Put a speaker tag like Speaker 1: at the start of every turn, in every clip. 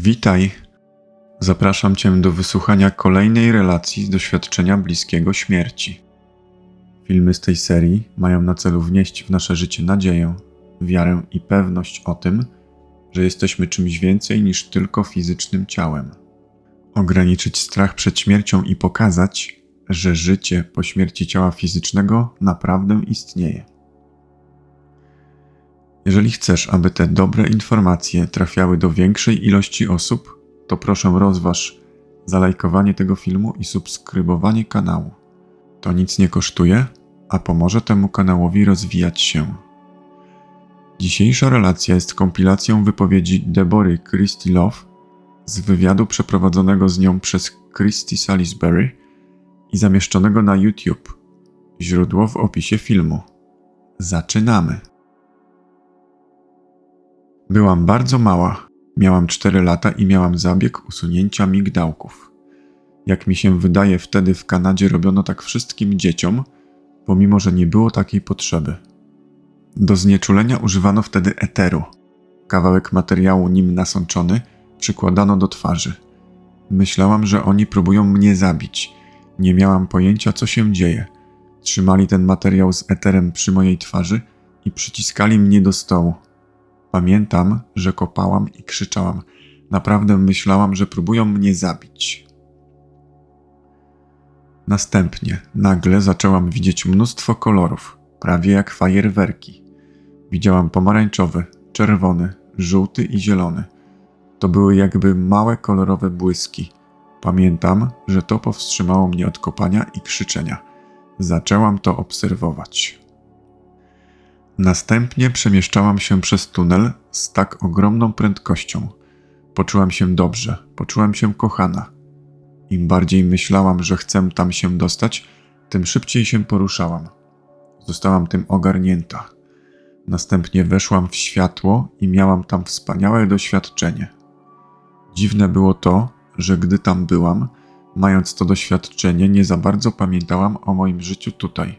Speaker 1: Witaj. Zapraszam Cię do wysłuchania kolejnej relacji z doświadczenia bliskiego śmierci. Filmy z tej serii mają na celu wnieść w nasze życie nadzieję, wiarę i pewność o tym, że jesteśmy czymś więcej niż tylko fizycznym ciałem. Ograniczyć strach przed śmiercią i pokazać, że życie po śmierci ciała fizycznego naprawdę istnieje. Jeżeli chcesz, aby te dobre informacje trafiały do większej ilości osób, to proszę rozważ zalajkowanie tego filmu i subskrybowanie kanału. To nic nie kosztuje, a pomoże temu kanałowi rozwijać się. Dzisiejsza relacja jest kompilacją wypowiedzi Debory Christy Love z wywiadu przeprowadzonego z nią przez Christy Salisbury i zamieszczonego na YouTube. Źródło w opisie filmu. Zaczynamy. Byłam bardzo mała. Miałam 4 lata i miałam zabieg usunięcia migdałków. Jak mi się wydaje, wtedy w Kanadzie robiono tak wszystkim dzieciom, pomimo że nie było takiej potrzeby. Do znieczulenia używano wtedy eteru. Kawałek materiału nim nasączony przykładano do twarzy. Myślałam, że oni próbują mnie zabić. Nie miałam pojęcia, co się dzieje. Trzymali ten materiał z eterem przy mojej twarzy i przyciskali mnie do stołu. Pamiętam, że kopałam i krzyczałam. Naprawdę myślałam, że próbują mnie zabić. Następnie nagle zaczęłam widzieć mnóstwo kolorów, prawie jak fajerwerki. Widziałam pomarańczowy, czerwony, żółty i zielony. To były jakby małe kolorowe błyski. Pamiętam, że to powstrzymało mnie od kopania i krzyczenia. Zaczęłam to obserwować. Następnie przemieszczałam się przez tunel z tak ogromną prędkością. Poczułam się dobrze, poczułam się kochana. Im bardziej myślałam, że chcę tam się dostać, tym szybciej się poruszałam. Zostałam tym ogarnięta. Następnie weszłam w światło i miałam tam wspaniałe doświadczenie. Dziwne było to, że gdy tam byłam, mając to doświadczenie, nie za bardzo pamiętałam o moim życiu tutaj.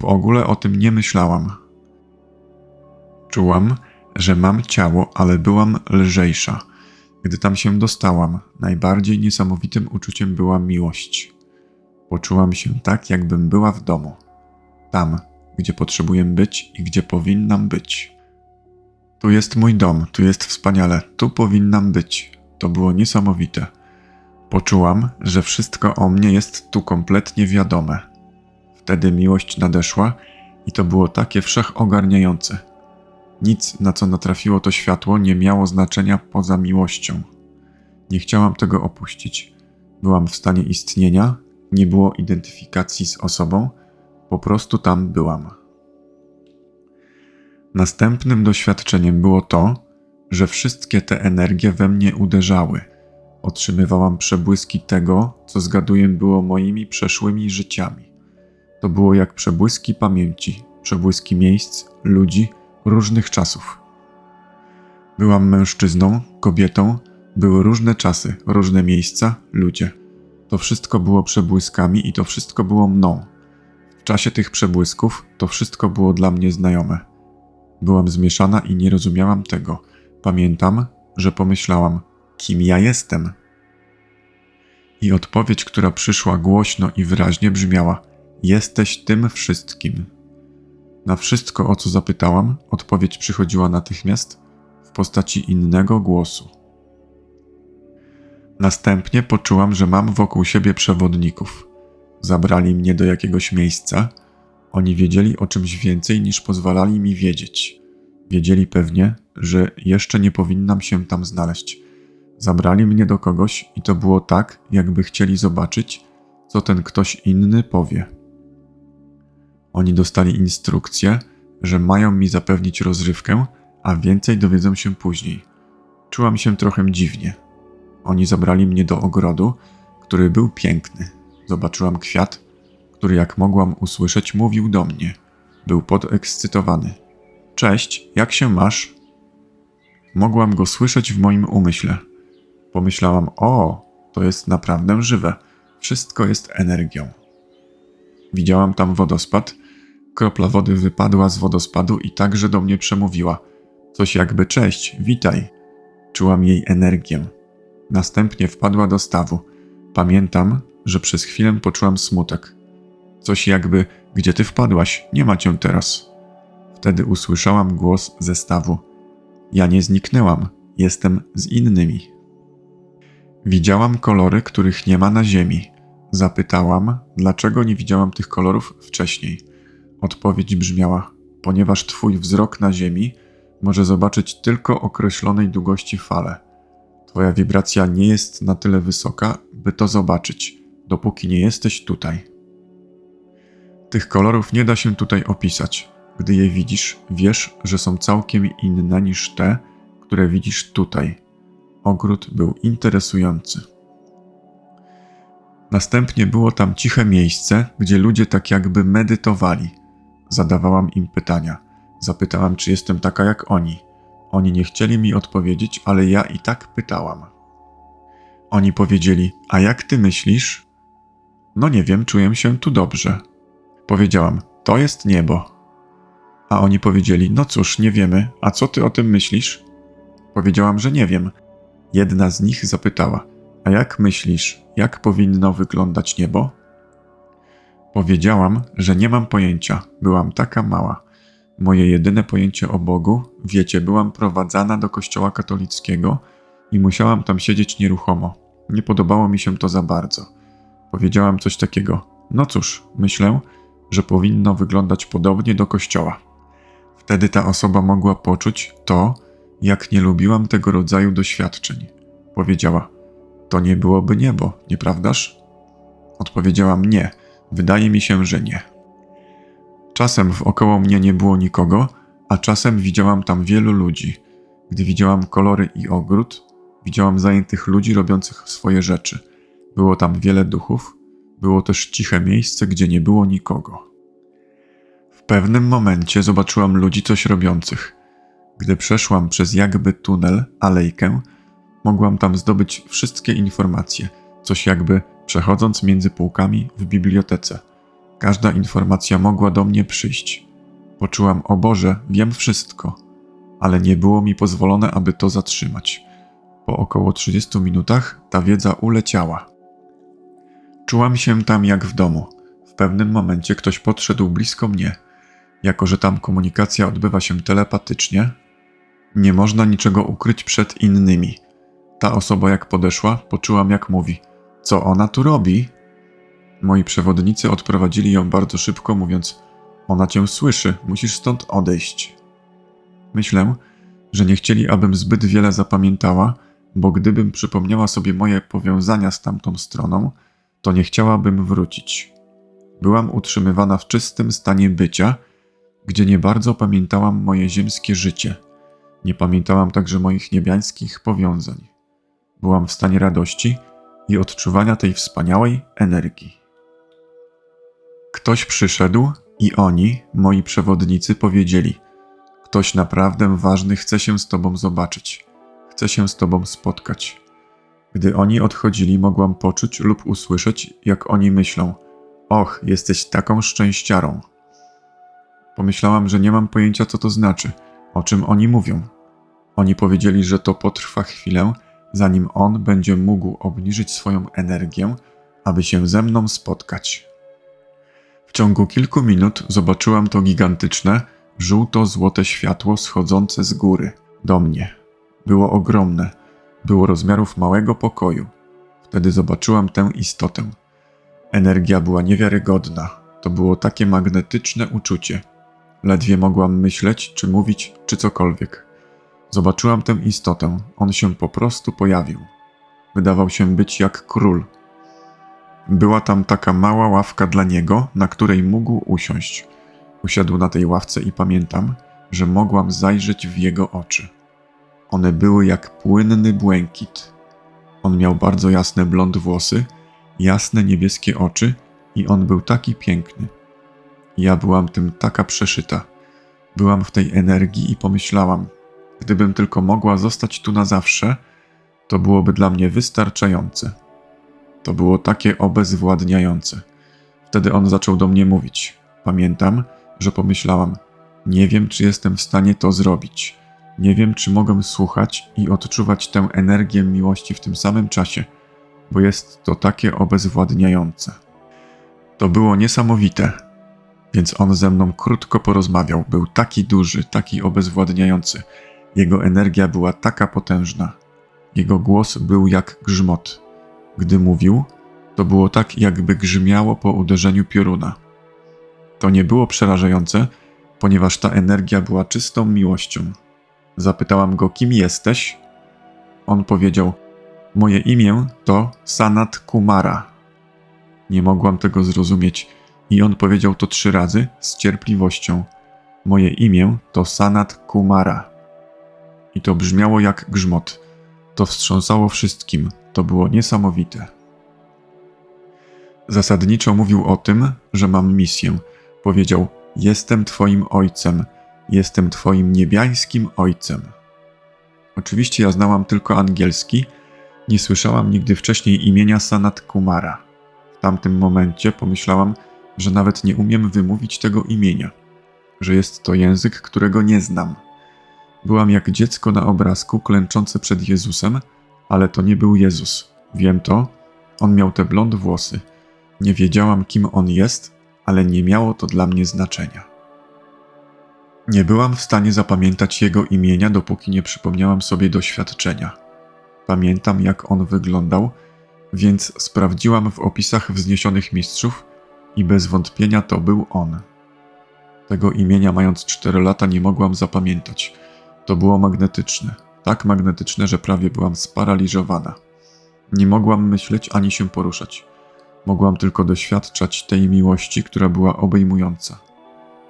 Speaker 1: W ogóle o tym nie myślałam. Czułam, że mam ciało, ale byłam lżejsza. Gdy tam się dostałam, najbardziej niesamowitym uczuciem była miłość. Poczułam się tak, jakbym była w domu. Tam, gdzie potrzebuję być i gdzie powinnam być. Tu jest mój dom, tu jest wspaniale, tu powinnam być. To było niesamowite. Poczułam, że wszystko o mnie jest tu kompletnie wiadome. Wtedy miłość nadeszła i to było takie wszechogarniające. Nic, na co natrafiło to światło, nie miało znaczenia poza miłością. Nie chciałam tego opuścić. Byłam w stanie istnienia, nie było identyfikacji z osobą, po prostu tam byłam. Następnym doświadczeniem było to, że wszystkie te energie we mnie uderzały. Otrzymywałam przebłyski tego, co zgaduję było moimi przeszłymi życiami. To było jak przebłyski pamięci, przebłyski miejsc, ludzi, różnych czasów. Byłam mężczyzną, kobietą, były różne czasy, różne miejsca, ludzie. To wszystko było przebłyskami i to wszystko było mną. W czasie tych przebłysków to wszystko było dla mnie znajome. Byłam zmieszana i nie rozumiałam tego. Pamiętam, że pomyślałam, kim ja jestem. I odpowiedź, która przyszła głośno i wyraźnie brzmiała: Jesteś tym wszystkim. Na wszystko, o co zapytałam, odpowiedź przychodziła natychmiast w postaci innego głosu. Następnie poczułam, że mam wokół siebie przewodników. Zabrali mnie do jakiegoś miejsca. Oni wiedzieli o czymś więcej niż pozwalali mi wiedzieć. Wiedzieli pewnie, że jeszcze nie powinnam się tam znaleźć. Zabrali mnie do kogoś i to było tak, jakby chcieli zobaczyć, co ten ktoś inny powie. Oni dostali instrukcję, że mają mi zapewnić rozrywkę, a więcej dowiedzą się później. Czułam się trochę dziwnie. Oni zabrali mnie do ogrodu, który był piękny. Zobaczyłam kwiat, który, jak mogłam usłyszeć, mówił do mnie. Był podekscytowany. Cześć, jak się masz? Mogłam go słyszeć w moim umyśle. Pomyślałam: O, to jest naprawdę żywe. Wszystko jest energią. Widziałam tam wodospad Kropla wody wypadła z wodospadu i także do mnie przemówiła. Coś jakby cześć, witaj. Czułam jej energię. Następnie wpadła do stawu. Pamiętam, że przez chwilę poczułam smutek. Coś jakby, gdzie ty wpadłaś, nie ma cię teraz. Wtedy usłyszałam głos ze stawu. Ja nie zniknęłam, jestem z innymi. Widziałam kolory, których nie ma na ziemi. Zapytałam, dlaczego nie widziałam tych kolorów wcześniej. Odpowiedź brzmiała: Ponieważ twój wzrok na ziemi może zobaczyć tylko określonej długości fale. Twoja wibracja nie jest na tyle wysoka, by to zobaczyć, dopóki nie jesteś tutaj. Tych kolorów nie da się tutaj opisać. Gdy je widzisz, wiesz, że są całkiem inne niż te, które widzisz tutaj. Ogród był interesujący. Następnie było tam ciche miejsce, gdzie ludzie tak jakby medytowali. Zadawałam im pytania. Zapytałam, czy jestem taka jak oni. Oni nie chcieli mi odpowiedzieć, ale ja i tak pytałam. Oni powiedzieli: A jak ty myślisz? No nie wiem, czuję się tu dobrze. Powiedziałam: To jest niebo. A oni powiedzieli: No cóż, nie wiemy, a co ty o tym myślisz? Powiedziałam, że nie wiem. Jedna z nich zapytała: A jak myślisz, jak powinno wyglądać niebo? Powiedziałam, że nie mam pojęcia, byłam taka mała. Moje jedyne pojęcie o Bogu, wiecie, byłam prowadzana do kościoła katolickiego i musiałam tam siedzieć nieruchomo. Nie podobało mi się to za bardzo. Powiedziałam coś takiego: No cóż, myślę, że powinno wyglądać podobnie do kościoła. Wtedy ta osoba mogła poczuć to, jak nie lubiłam tego rodzaju doświadczeń. Powiedziała: To nie byłoby niebo, nieprawdaż? Odpowiedziałam: Nie, wydaje mi się, że nie. Czasem wokoło mnie nie było nikogo, a czasem widziałam tam wielu ludzi. Gdy widziałam kolory i ogród, widziałam zajętych ludzi robiących swoje rzeczy. Było tam wiele duchów, było też ciche miejsce, gdzie nie było nikogo. W pewnym momencie zobaczyłam ludzi coś robiących. Gdy przeszłam przez jakby tunel, alejkę, mogłam tam zdobyć wszystkie informacje, coś jakby przechodząc między półkami w bibliotece. Każda informacja mogła do mnie przyjść. Poczułam, o Boże, wiem wszystko, ale nie było mi pozwolone, aby to zatrzymać. Po około 30 minutach ta wiedza uleciała. Czułam się tam jak w domu. W pewnym momencie ktoś podszedł blisko mnie. Jako, że tam komunikacja odbywa się telepatycznie, nie można niczego ukryć przed innymi. Ta osoba, jak podeszła, poczułam, jak mówi: Co ona tu robi? Moi przewodnicy odprowadzili ją bardzo szybko, mówiąc: Ona cię słyszy, musisz stąd odejść. Myślę, że nie chcieli, abym zbyt wiele zapamiętała, bo gdybym przypomniała sobie moje powiązania z tamtą stroną, to nie chciałabym wrócić. Byłam utrzymywana w czystym stanie bycia, gdzie nie bardzo pamiętałam moje ziemskie życie. Nie pamiętałam także moich niebiańskich powiązań. Byłam w stanie radości i odczuwania tej wspaniałej energii. Ktoś przyszedł i oni, moi przewodnicy, powiedzieli: Ktoś naprawdę ważny chce się z tobą zobaczyć, chce się z tobą spotkać. Gdy oni odchodzili, mogłam poczuć lub usłyszeć, jak oni myślą: Och, jesteś taką szczęściarą. Pomyślałam, że nie mam pojęcia, co to znaczy, o czym oni mówią. Oni powiedzieli, że to potrwa chwilę, zanim on będzie mógł obniżyć swoją energię, aby się ze mną spotkać. W ciągu kilku minut zobaczyłam to gigantyczne, żółto-złote światło schodzące z góry do mnie. Było ogromne, było rozmiarów małego pokoju. Wtedy zobaczyłam tę istotę. Energia była niewiarygodna. To było takie magnetyczne uczucie. Ledwie mogłam myśleć, czy mówić, czy cokolwiek. Zobaczyłam tę istotę. On się po prostu pojawił. Wydawał się być jak król. Była tam taka mała ławka dla niego, na której mógł usiąść. Usiadł na tej ławce i pamiętam, że mogłam zajrzeć w jego oczy. One były jak płynny błękit. On miał bardzo jasne blond włosy, jasne niebieskie oczy i on był taki piękny. Ja byłam tym taka przeszyta. Byłam w tej energii i pomyślałam, gdybym tylko mogła zostać tu na zawsze, to byłoby dla mnie wystarczające. To było takie obezwładniające. Wtedy on zaczął do mnie mówić. Pamiętam, że pomyślałam, nie wiem, czy jestem w stanie to zrobić. Nie wiem, czy mogę słuchać i odczuwać tę energię miłości w tym samym czasie, bo jest to takie obezwładniające. To było niesamowite, więc on ze mną krótko porozmawiał. Był taki duży, taki obezwładniający. Jego energia była taka potężna. Jego głos był jak grzmot. Gdy mówił, to było tak, jakby grzmiało po uderzeniu pioruna. To nie było przerażające, ponieważ ta energia była czystą miłością. Zapytałam go, kim jesteś? On powiedział: Moje imię to Sanat Kumara. Nie mogłam tego zrozumieć, i on powiedział to trzy razy z cierpliwością: Moje imię to Sanat Kumara. I to brzmiało jak grzmot. To wstrząsało wszystkim. To było niesamowite. Zasadniczo mówił o tym, że mam misję. Powiedział: Jestem Twoim ojcem, jestem Twoim niebiańskim ojcem. Oczywiście ja znałam tylko angielski, nie słyszałam nigdy wcześniej imienia Sanat Kumara. W tamtym momencie pomyślałam, że nawet nie umiem wymówić tego imienia, że jest to język, którego nie znam. Byłam jak dziecko na obrazku klęczące przed Jezusem, ale to nie był Jezus. Wiem to. On miał te blond włosy. Nie wiedziałam, kim on jest, ale nie miało to dla mnie znaczenia. Nie byłam w stanie zapamiętać jego imienia, dopóki nie przypomniałam sobie doświadczenia. Pamiętam, jak on wyglądał, więc sprawdziłam w opisach wzniesionych mistrzów i bez wątpienia to był on. Tego imienia, mając cztery lata, nie mogłam zapamiętać. To było magnetyczne, tak magnetyczne, że prawie byłam sparaliżowana. Nie mogłam myśleć ani się poruszać. Mogłam tylko doświadczać tej miłości, która była obejmująca.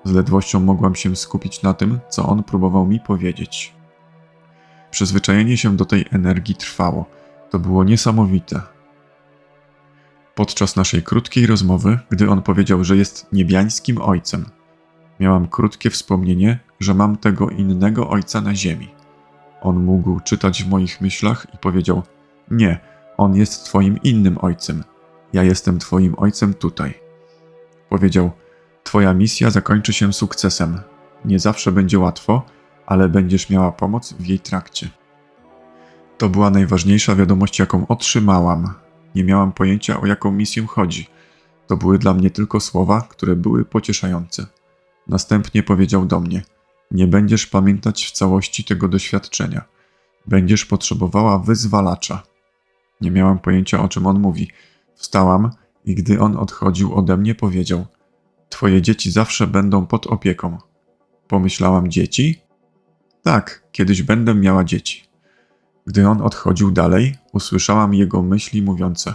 Speaker 1: Z ledwością mogłam się skupić na tym, co on próbował mi powiedzieć. Przyzwyczajenie się do tej energii trwało. To było niesamowite. Podczas naszej krótkiej rozmowy, gdy on powiedział, że jest niebiańskim ojcem, miałam krótkie wspomnienie, że mam tego innego ojca na ziemi. On mógł czytać w moich myślach i powiedział: Nie, on jest twoim innym ojcem. Ja jestem twoim ojcem tutaj. Powiedział: Twoja misja zakończy się sukcesem. Nie zawsze będzie łatwo, ale będziesz miała pomoc w jej trakcie. To była najważniejsza wiadomość, jaką otrzymałam. Nie miałam pojęcia, o jaką misję chodzi. To były dla mnie tylko słowa, które były pocieszające. Następnie powiedział do mnie: Nie będziesz pamiętać w całości tego doświadczenia. Będziesz potrzebowała wyzwalacza. Nie miałam pojęcia, o czym on mówi. Wstałam i gdy on odchodził ode mnie, powiedział: Twoje dzieci zawsze będą pod opieką. Pomyślałam: Dzieci? Tak, kiedyś będę miała dzieci. Gdy on odchodził dalej, usłyszałam jego myśli mówiące: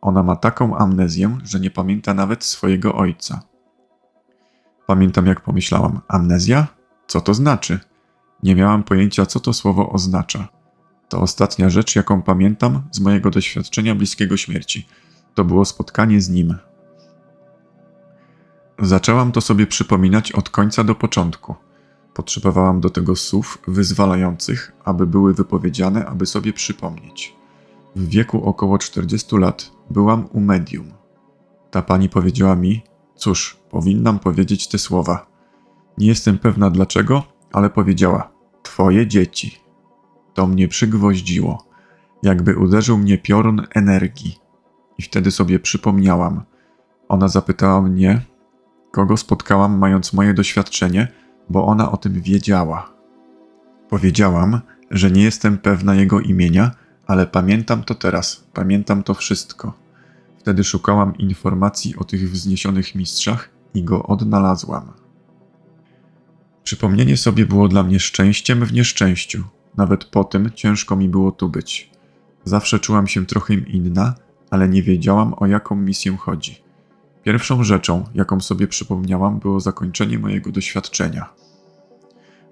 Speaker 1: Ona ma taką amnezję, że nie pamięta nawet swojego ojca. Pamiętam, jak pomyślałam: Amnezja? Co to znaczy? Nie miałam pojęcia, co to słowo oznacza. To ostatnia rzecz, jaką pamiętam z mojego doświadczenia bliskiego śmierci. To było spotkanie z nim. Zaczęłam to sobie przypominać od końca do początku. Potrzebowałam do tego słów wyzwalających, aby były wypowiedziane, aby sobie przypomnieć. W wieku około 40 lat byłam u medium. Ta pani powiedziała mi: Cóż, powinnam powiedzieć te słowa. Nie jestem pewna dlaczego, ale powiedziała: Twoje dzieci. To mnie przygwoździło, jakby uderzył mnie piorun energii. I wtedy sobie przypomniałam. Ona zapytała mnie, kogo spotkałam, mając moje doświadczenie, bo ona o tym wiedziała. Powiedziałam, że nie jestem pewna jego imienia, ale pamiętam to teraz, pamiętam to wszystko. Wtedy szukałam informacji o tych wzniesionych mistrzach i go odnalazłam. Przypomnienie sobie było dla mnie szczęściem w nieszczęściu. Nawet po tym ciężko mi było tu być. Zawsze czułam się trochę inna, ale nie wiedziałam o jaką misję chodzi. Pierwszą rzeczą, jaką sobie przypomniałam, było zakończenie mojego doświadczenia.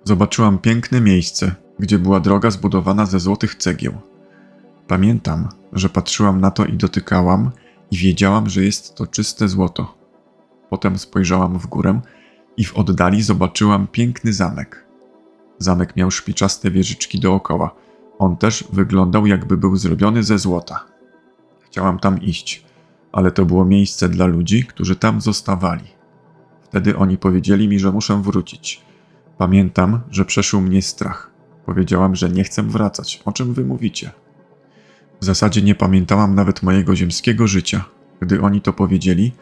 Speaker 1: Zobaczyłam piękne miejsce, gdzie była droga zbudowana ze złotych cegieł. Pamiętam, że patrzyłam na to i dotykałam, i wiedziałam, że jest to czyste złoto. Potem spojrzałam w górę i w oddali zobaczyłam piękny zamek. Zamek miał szpiczaste wieżyczki dookoła. On też wyglądał, jakby był zrobiony ze złota. Chciałam tam iść, ale to było miejsce dla ludzi, którzy tam zostawali. Wtedy oni powiedzieli mi, że muszę wrócić. Pamiętam, że przeszył mnie strach. Powiedziałam, że nie chcę wracać. O czym wy mówicie? W zasadzie nie pamiętałam nawet mojego ziemskiego życia. Gdy oni to powiedzieli,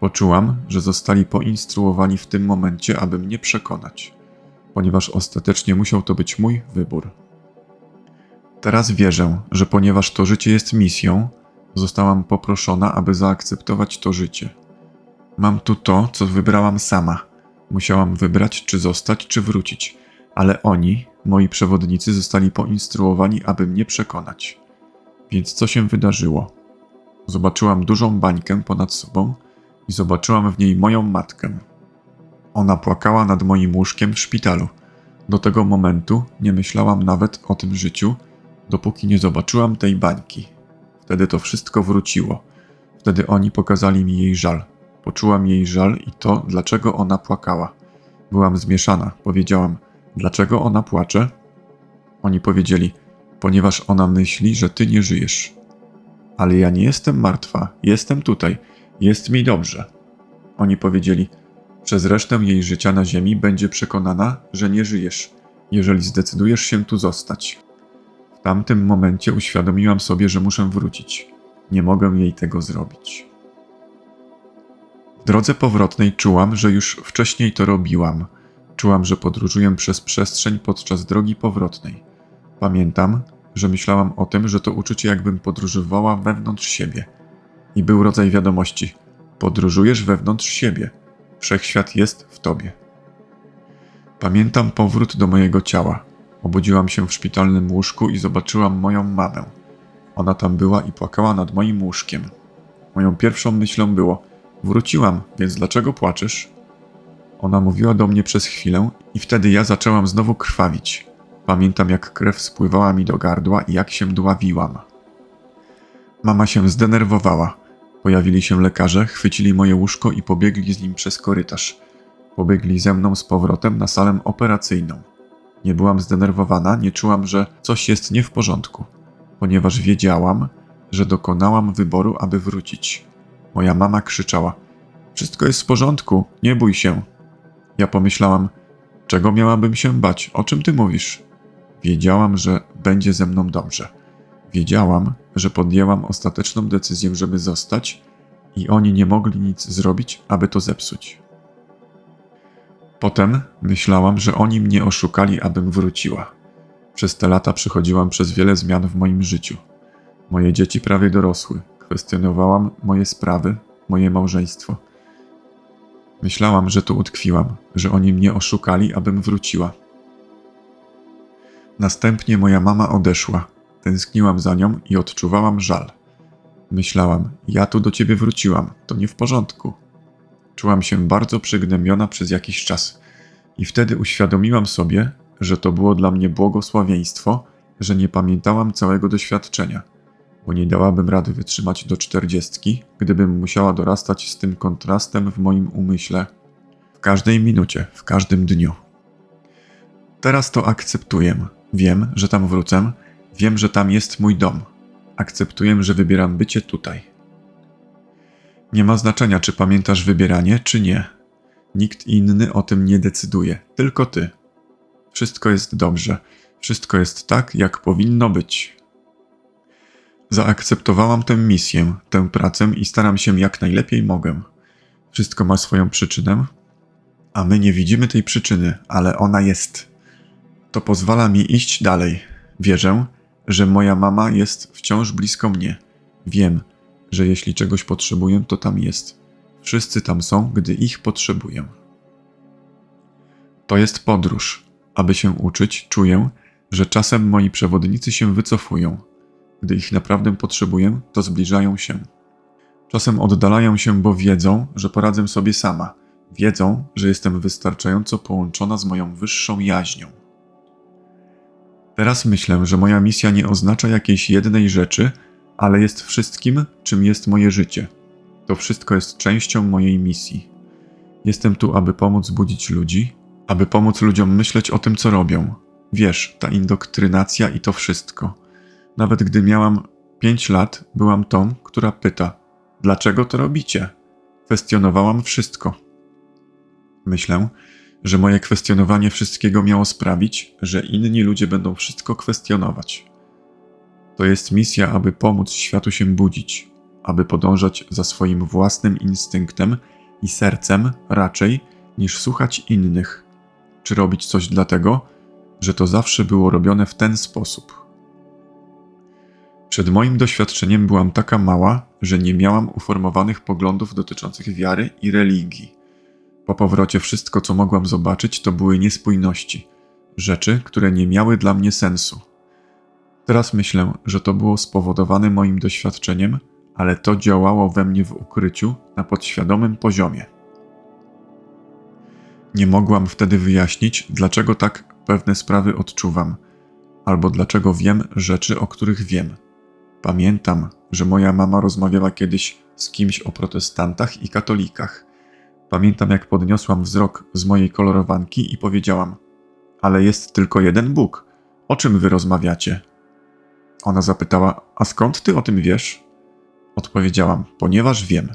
Speaker 1: poczułam, że zostali poinstruowani w tym momencie, aby mnie przekonać, ponieważ ostatecznie musiał to być mój wybór. Teraz wierzę, że ponieważ to życie jest misją, zostałam poproszona, aby zaakceptować to życie. Mam tu to, co wybrałam sama. Musiałam wybrać, czy zostać, czy wrócić, ale oni, moi przewodnicy, zostali poinstruowani, aby mnie przekonać. Więc co się wydarzyło? Zobaczyłam dużą bańkę ponad sobą i zobaczyłam w niej moją matkę. Ona płakała nad moim łóżkiem w szpitalu. Do tego momentu nie myślałam nawet o tym życiu, dopóki nie zobaczyłam tej bańki. Wtedy to wszystko wróciło. Wtedy oni pokazali mi jej żal. Poczułam jej żal i to, dlaczego ona płakała. Byłam zmieszana. Powiedziałam, dlaczego ona płacze? Oni powiedzieli, ponieważ ona myśli, że ty nie żyjesz. Ale ja nie jestem martwa, jestem tutaj, jest mi dobrze. Oni powiedzieli, przez resztę jej życia na ziemi będzie przekonana, że nie żyjesz, jeżeli zdecydujesz się tu zostać. W tamtym momencie uświadomiłam sobie, że muszę wrócić. Nie mogę jej tego zrobić. W drodze powrotnej czułam, że już wcześniej to robiłam. Czułam, że podróżuję przez przestrzeń podczas drogi powrotnej. Pamiętam, że myślałam o tym, że to uczucie jakbym podróżowała wewnątrz siebie. I był rodzaj wiadomości: podróżujesz wewnątrz siebie. Wszechświat jest w tobie. Pamiętam powrót do mojego ciała. Obudziłam się w szpitalnym łóżku i zobaczyłam moją mamę. Ona tam była i płakała nad moim łóżkiem. Moją pierwszą myślą było: Wróciłam, więc dlaczego płaczesz? Ona mówiła do mnie przez chwilę, i wtedy ja zaczęłam znowu krwawić. Pamiętam, jak krew spływała mi do gardła i jak się dławiłam. Mama się zdenerwowała. Pojawili się lekarze, chwycili moje łóżko i pobiegli z nim przez korytarz. Pobiegli ze mną z powrotem na salę operacyjną. Nie byłam zdenerwowana, nie czułam, że coś jest nie w porządku, ponieważ wiedziałam, że dokonałam wyboru, aby wrócić. Moja mama krzyczała: Wszystko jest w porządku, nie bój się. Ja pomyślałam: Czego miałabym się bać? O czym ty mówisz? Wiedziałam, że będzie ze mną dobrze. Wiedziałam, że podjęłam ostateczną decyzję, żeby zostać, i oni nie mogli nic zrobić, aby to zepsuć. Potem myślałam, że oni mnie oszukali, abym wróciła. Przez te lata przechodziłam przez wiele zmian w moim życiu. Moje dzieci prawie dorosły. Kwestionowałam moje sprawy, moje małżeństwo. Myślałam, że tu utkwiłam, że oni mnie oszukali, abym wróciła. Następnie moja mama odeszła. Tęskniłam za nią i odczuwałam żal. Myślałam, ja tu do ciebie wróciłam, to nie w porządku. Czułam się bardzo przygnębiona przez jakiś czas i wtedy uświadomiłam sobie, że to było dla mnie błogosławieństwo, że nie pamiętałam całego doświadczenia, bo nie dałabym rady wytrzymać do czterdziestki, gdybym musiała dorastać z tym kontrastem w moim umyśle w każdej minucie, w każdym dniu. Teraz to akceptuję. Wiem, że tam wrócę, wiem, że tam jest mój dom. Akceptuję, że wybieram bycie tutaj. Nie ma znaczenia, czy pamiętasz wybieranie, czy nie. Nikt inny o tym nie decyduje, tylko ty. Wszystko jest dobrze, wszystko jest tak, jak powinno być. Zaakceptowałam tę misję, tę pracę i staram się jak najlepiej mogę. Wszystko ma swoją przyczynę, a my nie widzimy tej przyczyny, ale ona jest. To pozwala mi iść dalej. Wierzę, że moja mama jest wciąż blisko mnie. Wiem, że jeśli czegoś potrzebuję, to tam jest. Wszyscy tam są, gdy ich potrzebuję. To jest podróż. Aby się uczyć, czuję, że czasem moi przewodnicy się wycofują. Gdy ich naprawdę potrzebuję, to zbliżają się. Czasem oddalają się, bo wiedzą, że poradzę sobie sama. Wiedzą, że jestem wystarczająco połączona z moją wyższą jaźnią. Teraz myślę, że moja misja nie oznacza jakiejś jednej rzeczy, ale jest wszystkim, czym jest moje życie. To wszystko jest częścią mojej misji. Jestem tu, aby pomóc budzić ludzi, aby pomóc ludziom myśleć o tym, co robią. Wiesz, ta indoktrynacja i to wszystko. Nawet gdy miałam 5 lat, byłam tą, która pyta: Dlaczego to robicie? Kwestionowałam wszystko. Myślę, że moje kwestionowanie wszystkiego miało sprawić, że inni ludzie będą wszystko kwestionować. To jest misja, aby pomóc światu się budzić, aby podążać za swoim własnym instynktem i sercem raczej niż słuchać innych, czy robić coś dlatego, że to zawsze było robione w ten sposób. Przed moim doświadczeniem byłam taka mała, że nie miałam uformowanych poglądów dotyczących wiary i religii. Po powrocie wszystko, co mogłam zobaczyć, to były niespójności, rzeczy, które nie miały dla mnie sensu. Teraz myślę, że to było spowodowane moim doświadczeniem, ale to działało we mnie w ukryciu na podświadomym poziomie. Nie mogłam wtedy wyjaśnić, dlaczego tak pewne sprawy odczuwam, albo dlaczego wiem rzeczy, o których wiem. Pamiętam, że moja mama rozmawiała kiedyś z kimś o protestantach i katolikach. Pamiętam, jak podniosłam wzrok z mojej kolorowanki i powiedziałam: Ale jest tylko jeden Bóg. O czym wy rozmawiacie? Ona zapytała: A skąd ty o tym wiesz? Odpowiedziałam: Ponieważ wiem.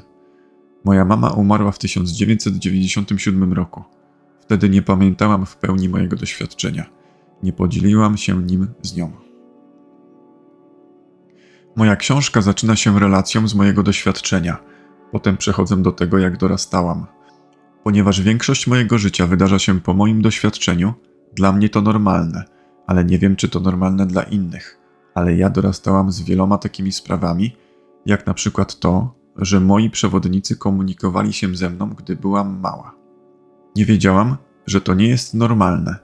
Speaker 1: Moja mama umarła w 1997 roku. Wtedy nie pamiętałam w pełni mojego doświadczenia. Nie podzieliłam się nim z nią. Moja książka zaczyna się relacją z mojego doświadczenia. Potem przechodzę do tego, jak dorastałam. Ponieważ większość mojego życia wydarza się po moim doświadczeniu, dla mnie to normalne, ale nie wiem, czy to normalne dla innych. Ale ja dorastałam z wieloma takimi sprawami, jak na przykład to, że moi przewodnicy komunikowali się ze mną, gdy byłam mała. Nie wiedziałam, że to nie jest normalne.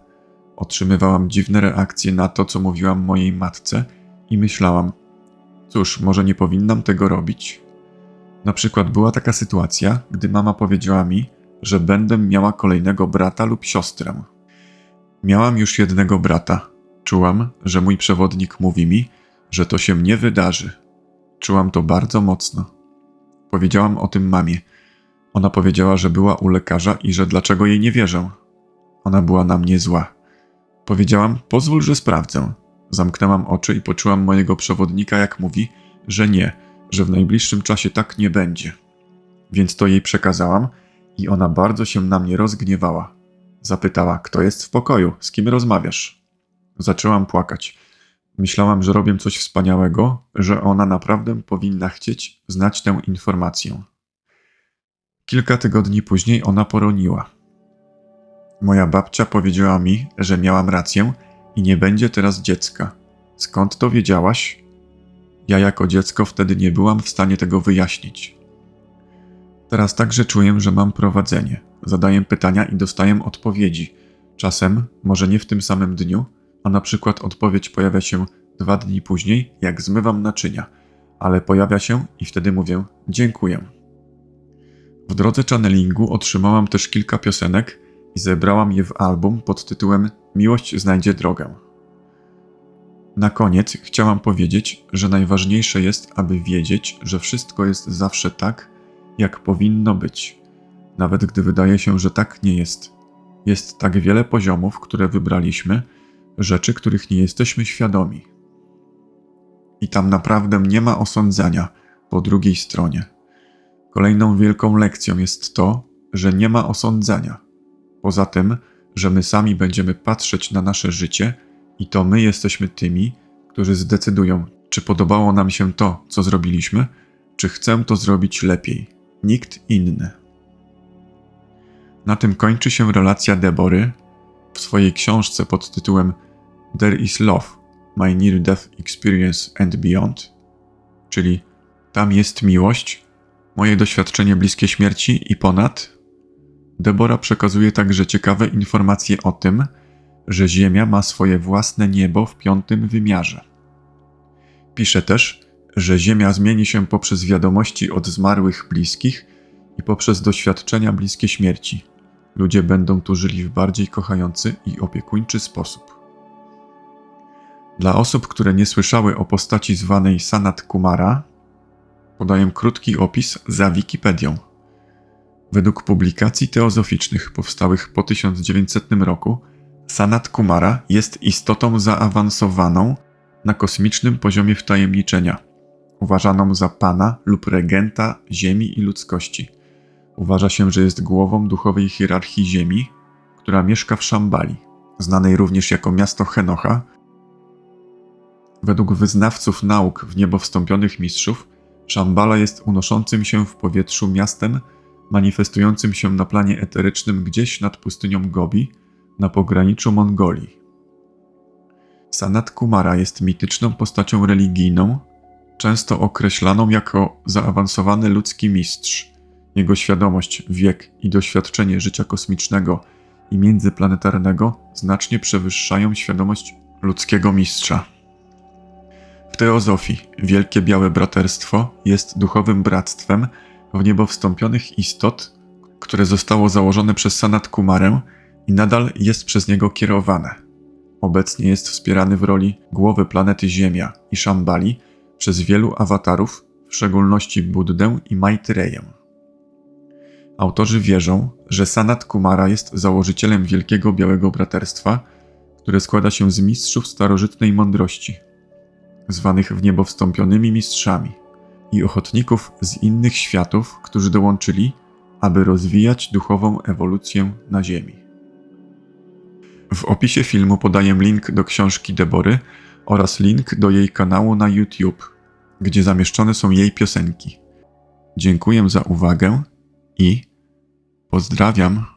Speaker 1: Otrzymywałam dziwne reakcje na to, co mówiłam mojej matce, i myślałam, cóż, może nie powinnam tego robić. Na przykład była taka sytuacja, gdy mama powiedziała mi, że będę miała kolejnego brata lub siostrę. Miałam już jednego brata. Czułam, że mój przewodnik mówi mi, że to się nie wydarzy. Czułam to bardzo mocno. Powiedziałam o tym mamie. Ona powiedziała, że była u lekarza i że dlaczego jej nie wierzę. Ona była na mnie zła. Powiedziałam: Pozwól, że sprawdzę. Zamknęłam oczy i poczułam mojego przewodnika, jak mówi, że nie, że w najbliższym czasie tak nie będzie. Więc to jej przekazałam i ona bardzo się na mnie rozgniewała. Zapytała: Kto jest w pokoju? Z kim rozmawiasz? Zaczęłam płakać. Myślałam, że robię coś wspaniałego, że ona naprawdę powinna chcieć znać tę informację. Kilka tygodni później ona poroniła. Moja babcia powiedziała mi, że miałam rację i nie będzie teraz dziecka. Skąd to wiedziałaś? Ja jako dziecko wtedy nie byłam w stanie tego wyjaśnić. Teraz także czuję, że mam prowadzenie. Zadaję pytania i dostaję odpowiedzi. Czasem, może nie w tym samym dniu, a na przykład odpowiedź pojawia się dwa dni później, jak zmywam naczynia, ale pojawia się i wtedy mówię dziękuję. W drodze channelingu otrzymałam też kilka piosenek i zebrałam je w album pod tytułem Miłość znajdzie drogę. Na koniec chciałam powiedzieć, że najważniejsze jest, aby wiedzieć, że wszystko jest zawsze tak, jak powinno być, nawet gdy wydaje się, że tak nie jest. Jest tak wiele poziomów, które wybraliśmy, rzeczy, których nie jesteśmy świadomi. I tam naprawdę nie ma osądzania po drugiej stronie. Kolejną wielką lekcją jest to, że nie ma osądzania. Poza tym, że my sami będziemy patrzeć na nasze życie i to my jesteśmy tymi, którzy zdecydują, czy podobało nam się to, co zrobiliśmy, czy chcę to zrobić lepiej. Nikt inny. Na tym kończy się relacja Debory w swojej książce pod tytułem There is Love My Near Death Experience and Beyond, czyli Tam jest miłość, moje doświadczenie bliskie śmierci i ponad. Debora przekazuje także ciekawe informacje o tym, że Ziemia ma swoje własne niebo w piątym wymiarze. Pisze też, że Ziemia zmieni się poprzez wiadomości od zmarłych bliskich i poprzez doświadczenia bliskie śmierci. Ludzie będą tu żyli w bardziej kochający i opiekuńczy sposób. Dla osób, które nie słyszały o postaci zwanej Sanat Kumara, podaję krótki opis za Wikipedią. Według publikacji teozoficznych powstałych po 1900 roku, Sanat Kumara jest istotą zaawansowaną na kosmicznym poziomie wtajemniczenia, uważaną za pana lub regenta Ziemi i ludzkości. Uważa się, że jest głową duchowej hierarchii Ziemi, która mieszka w Szambali, znanej również jako miasto Henocha. Według wyznawców nauk w niebo wstąpionych mistrzów, Szambala jest unoszącym się w powietrzu miastem, manifestującym się na planie eterycznym gdzieś nad pustynią Gobi, na pograniczu Mongolii. Sanat Kumara jest mityczną postacią religijną, często określaną jako zaawansowany ludzki mistrz. Jego świadomość, wiek i doświadczenie życia kosmicznego i międzyplanetarnego znacznie przewyższają świadomość ludzkiego mistrza. W teozofii Wielkie Białe Braterstwo jest duchowym bractwem w niebo wstąpionych istot, które zostało założone przez Sanat Kumarę i nadal jest przez niego kierowane. Obecnie jest wspierany w roli głowy planety Ziemia i Szambali przez wielu awatarów, w szczególności Buddę i Maitreję. Autorzy wierzą, że Sanat Kumara jest założycielem Wielkiego Białego Braterstwa, które składa się z mistrzów starożytnej mądrości, zwanych w niebo wstąpionymi mistrzami, i ochotników z innych światów, którzy dołączyli, aby rozwijać duchową ewolucję na Ziemi. W opisie filmu podaję link do książki Debory oraz link do jej kanału na YouTube, gdzie zamieszczone są jej piosenki. Dziękuję za uwagę i pozdrawiam.